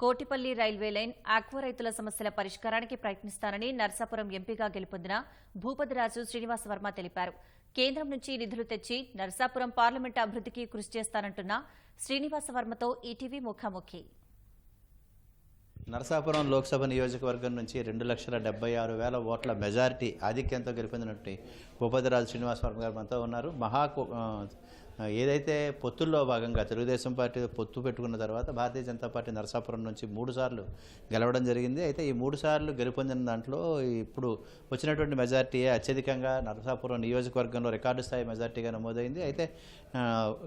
Kotipalli railway line aqua రైతుల సమస్యల పరిష్కారానికి ప్రయత్నిస్తానని నర్సాపురం ఎంపీగా గెలుపొందిన భూపతిరాజు శ్రీనివాస వర్మ తెలిపారు. కేంద్రం నుంచి నిధులు తెచ్చి నర్సాపురం పార్లమెంటు అభివృద్ధికి కృషి చేస్తానంటున్న శ్రీనివాస వర్మతో ఈటీవీ ముఖాముఖి. నరసాపురం లోక్సభ నియోజకవర్గం నుంచి రెండు లక్షల డెబ్బై ఆరు వేల ఓట్ల మెజారిటీ ఆధిక్యంతో గెలిపొందినట్టు భూపతిరాజు శ్రీనివాస్ వర్మ గారు మనతో ఉన్నారు. మహా ఏదైతే పొత్తుల్లో భాగంగా తెలుగుదేశం పార్టీ పొత్తు పెట్టుకున్న తర్వాత భారతీయ జనతా పార్టీ నరసాపురం నుంచి మూడుసార్లు గెలవడం జరిగింది. అయితే ఈ మూడుసార్లు గెలుపొందిన దాంట్లో ఇప్పుడు వచ్చినటువంటి మెజార్టీ అత్యధికంగా నరసాపురం నియోజకవర్గంలో రికార్డు స్థాయి మెజార్టీగా నమోదైంది. అయితే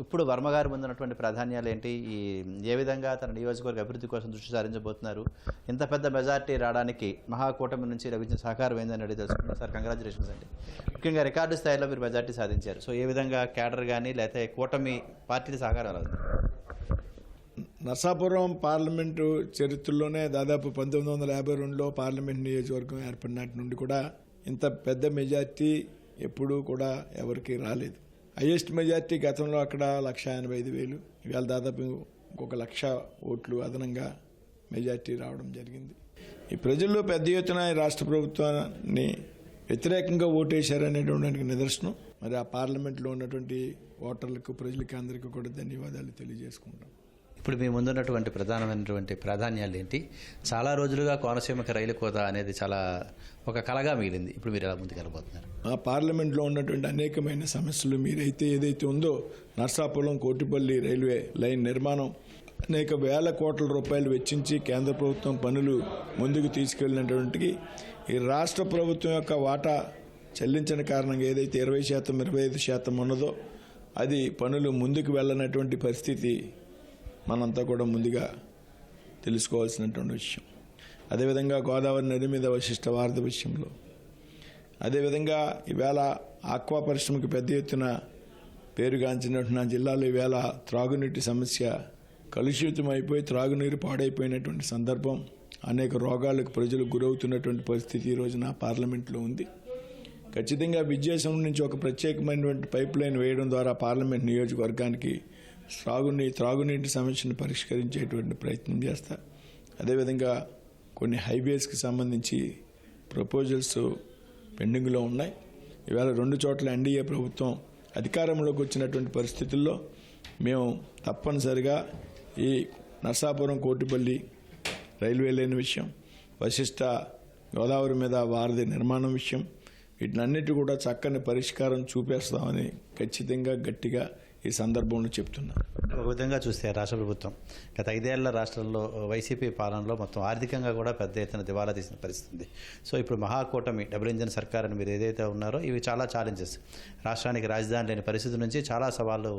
ఇప్పుడు వర్మగారి ముందు ఉన్నటువంటి ప్రాధాన్యాలు ఏంటి? ఈ ఏ విధంగా తన నియోజకవర్గ అభివృద్ధి కోసం దృష్టి సారించబోతున్నారు? ఇంత పెద్ద మెజార్టీ రావడానికి మహాకూటమి నుంచి లభించిన సహకారం ఏందని అడిగి తెలుసుకున్నాం సార్ కంగ్రాచులేషన్స్ అండి. ముఖ్యంగా రికార్డు స్థాయిలో మీరు మెజార్టీ సాధించారు. సో ఏ విధంగా క్యాడర్ కానీ లేకపోతే కూటమి పార్టీల సహకారాలు నర్సాపురం పార్లమెంటు చరిత్రలోనే దాదాపు పంతొమ్మిది వందల యాభై రెండులో పార్లమెంట్ నియోజకవర్గం ఏర్పడినాటి నుండి కూడా ఇంత పెద్ద మెజార్టీ ఎప్పుడూ కూడా ఎవరికి రాలేదు. హైయెస్ట్ మెజార్టీ గతంలో అక్కడ లక్ష ఎనభై ఐదు వేలు ఇవాళ దాదాపు ఇంకొక లక్ష ఓట్లు అదనంగా మెజార్టీ రావడం జరిగింది. ఈ ప్రజల్లో పెద్ద ఎత్తున రాష్ట్ర ప్రభుత్వాన్ని వ్యతిరేకంగా ఓటేశారనేటువంటి నిదర్శనం. మరి ఆ పార్లమెంట్లో ఉన్నటువంటి ఓటర్లకు ప్రజలకి అందరికీ కూడా ధన్యవాదాలు తెలియజేసుకుంటాం. ఇప్పుడు మీ ముందున్నటువంటి ప్రధానమైనటువంటి ప్రాధాన్యాలు ఏంటి? చాలా రోజులుగా కోనసీమకి రైలు కోత అనేది చాలా ఒక కలగా మిగిలింది. ఇప్పుడు మీరు ఎలా ముందుకెళ్ళబోతున్నారు ఆ పార్లమెంట్లో ఉన్నటువంటి అనేకమైన సమస్యలు మీరైతే ఏదైతే ఉందో నర్సాపురం కోటిపల్లి రైల్వే లైన్ నిర్మాణం అనేక వేల కోట్ల రూపాయలు వెచ్చించి కేంద్ర ప్రభుత్వం పనులు ముందుకు తీసుకెళ్ళినటువంటి ఈ రాష్ట్ర ప్రభుత్వం యొక్క వాటా చెల్లించని కారణంగా ఏదైతే ఇరవై శాతం ఇరవై ఐదు శాతం ఉన్నదో అది పనులు ముందుకు వెళ్ళనటువంటి పరిస్థితి మనంతా కూడా ముందుగా తెలుసుకోవాల్సినటువంటి విషయం. అదేవిధంగా గోదావరి నది మీద వశిష్ట వారధి విషయంలో అదేవిధంగా ఈవేళ ఆక్వా పరిశ్రమకి పెద్ద ఎత్తున పేరుగాంచినట్టు నా జిల్లాలో ఈవేళ త్రాగునీటి సమస్య కలుషితం అయిపోయి త్రాగునీరు పాడైపోయినటువంటి సందర్భం అనేక రోగాలకు ప్రజలు గురవుతున్నటువంటి పరిస్థితి ఈ రోజున పార్లమెంట్లో ఉంది. ఖచ్చితంగా విద్యాసం నుంచి ఒక ప్రత్యేకమైనటువంటి పైప్ లైన్ వేయడం ద్వారా పార్లమెంట్ నియోజకవర్గానికి త్రాగునీ త్రాగునీటి సమస్యను పరిష్కరించేటువంటి ప్రయత్నం చేస్తా. అదేవిధంగా కొన్ని హైవేస్కి సంబంధించి ప్రపోజల్స్ పెండింగ్లో ఉన్నాయి. ఇవాళ రెండు చోట్ల ఎన్డీఏ ప్రభుత్వం అధికారంలోకి వచ్చినటువంటి పరిస్థితుల్లో మేము తప్పనిసరిగా ఈ నర్సాపురం కోటిపల్లి రైల్వే లేని విషయం వశిష్ట గోదావరి మీద వారధి నిర్మాణం విషయం వీటినన్నిటి కూడా చక్కని పరిష్కారం చూపేస్తామని ఖచ్చితంగా గట్టిగా ఈ సందర్భంలో చెప్తున్నారు ఒక విధంగా చూస్తే రాష్ట్ర ప్రభుత్వం గత ఐదేళ్ళ రాష్ట్రంలో వైసీపీ పాలనలో మొత్తం ఆర్థికంగా కూడా పెద్ద ఎత్తున దివాలా తీసిన పరిస్థితి. సో ఇప్పుడు మహాకూటమి డబుల్ ఇంజన్ సర్కార్ అని మీరు ఏదైతే ఉన్నారో ఇవి చాలా ఛాలెంజెస్ రాష్ట్రానికి రాజధాని లేని పరిస్థితి నుంచి చాలా సవాళ్ళు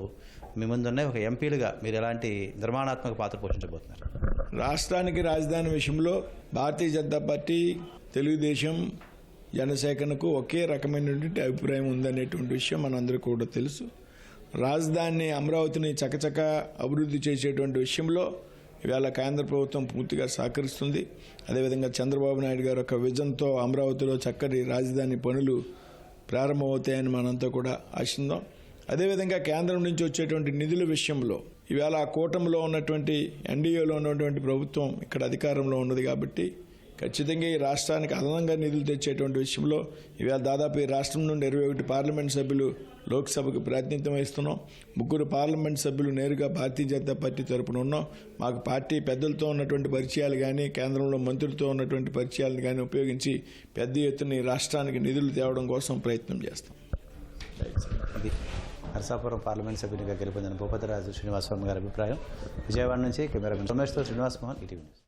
మీ ముందున్నాయి. ఒక ఎంపీలుగా మీరు ఎలాంటి నిర్మాణాత్మక పాత్ర పోషించబోతున్నారు? రాష్ట్రానికి రాజధాని విషయంలో భారతీయ జనతా పార్టీ తెలుగుదేశం జనసేనకు ఒకే రకమైనటువంటి అభిప్రాయం ఉందనేటువంటి విషయం మనందరికీ కూడా తెలుసు. రాజధాని అమరావతిని చకచక అభివృద్ధి చేసేటువంటి విషయంలో ఇవాళ కేంద్ర ప్రభుత్వం పూర్తిగా సహకరిస్తుంది. అదేవిధంగా చంద్రబాబు నాయుడు గారు ఒక విజన్తో అమరావతిలో చక్కటి రాజధాని పనులు ప్రారంభమవుతాయని మనంతా కూడా ఆశిందాం అదేవిధంగా కేంద్రం నుంచి వచ్చేటువంటి నిధుల విషయంలో ఇవాళ ఆ కూటమిలో ఉన్నటువంటి ఎన్డీఏలో ఉన్నటువంటి ప్రభుత్వం ఇక్కడ అధికారంలో ఉన్నది కాబట్టి ఖచ్చితంగా ఈ రాష్ట్రానికి అదనంగా నిధులు తెచ్చేటువంటి విషయంలో ఇవాళ దాదాపు ఈ రాష్ట్రం నుండి ఇరవై ఒకటి పార్లమెంట్ సభ్యులు లోక్సభకు ప్రాతినిధ్యం వహిస్తున్నాం. ముగ్గురు పార్లమెంట్ సభ్యులు నేరుగా భారతీయ జనతా పార్టీ తరపున ఉన్నాం. మాకు పార్టీ పెద్దలతో ఉన్నటువంటి పరిచయాలు కానీ కేంద్రంలో మంత్రులతో ఉన్నటువంటి పరిచయాలను కానీ ఉపయోగించి పెద్ద ఎత్తున ఈ రాష్ట్రానికి నిధులు తేవడం కోసం ప్రయత్నం చేస్తాం. నరసాపురం పార్లమెంట్ సభ్యునిగా గెలుపొందిన భూపతిరాజు శ్రీనివాసరావు గారి అభిప్రాయం. విజయవాడ నుంచి కెమెరా రమేష్తో శ్రీనివాస్ మోహన్ ఈటీవీ న్యూస్.